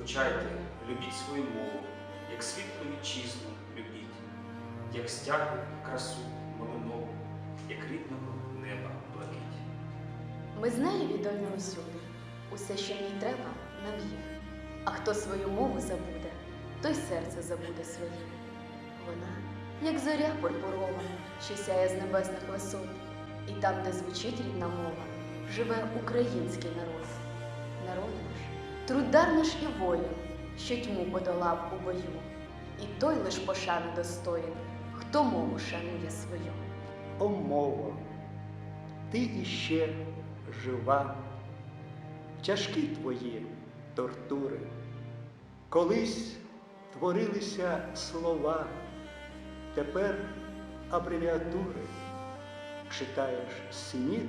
Вивчайте, любіть свою мову, як світлу вітчизну любіть, як стяг красу малинову, як рідного неба блакить. Ми з нею відомі усюди. Усе, що ній треба, нам є. А хто свою мову забуде, той серце забуде своє. Вона, як зоря пурпурова, що сяє з небесних висот, і там, де звучить рідна мова, живе український народ. Народ наш, трудар наш і воїн, що тьму подолав у бою, і той лиш пошани достоїн, хто мову шанує свою. О, мово, ти іще жива, тяжкі твої тортури, колись творилися слова, тепер абревіатури, читаєш снід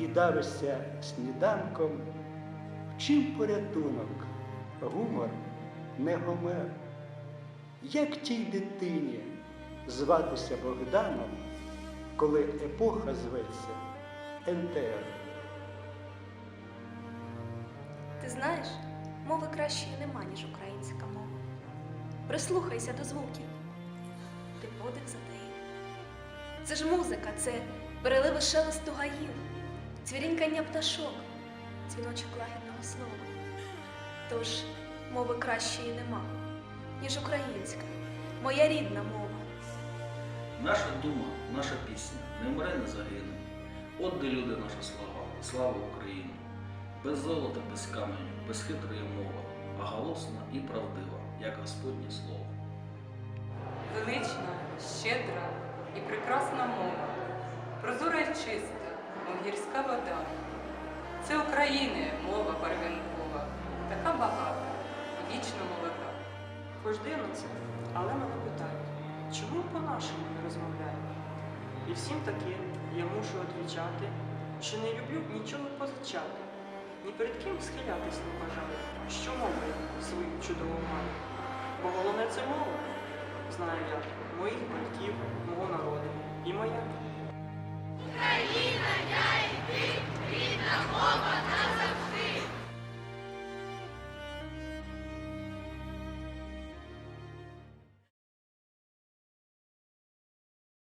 і давишся сніданком, чим порятунок, гумор не гомер. Як тій дитині зватися Богданом, коли епоха зветься НТР? Ти знаєш, мови кращої нема, ніж українська мова. Прислухайся до звуків. Ти подих затаїв. Це ж музика, це переливи шелесту гаїв, цвірінькання пташок, дзвіночок лагідного слова. Тож мови кращої нема, ніж українська, моя рідна мова. Наша дума, наша пісня не вмре, не загине. От де люди наша слава, слава Україні. Без золота, без каменю, без хитрої мови, а голосна і правдива, як Господнє Слово. Велична, щедра і прекрасна мова, прозора й чиста, мов гірська вода. Це України мова первинкова, така багата, вічно молода. Хоч це, але мене питають, чому по-нашому не розмовляємо? І всім таки я мушу відвічати, що не люблю нічого позичати, ні перед ким схилятись не бажаю, що мову свою чудову маю. Бо головне це мова, знаю я, моїх батьків, мого народу і моя.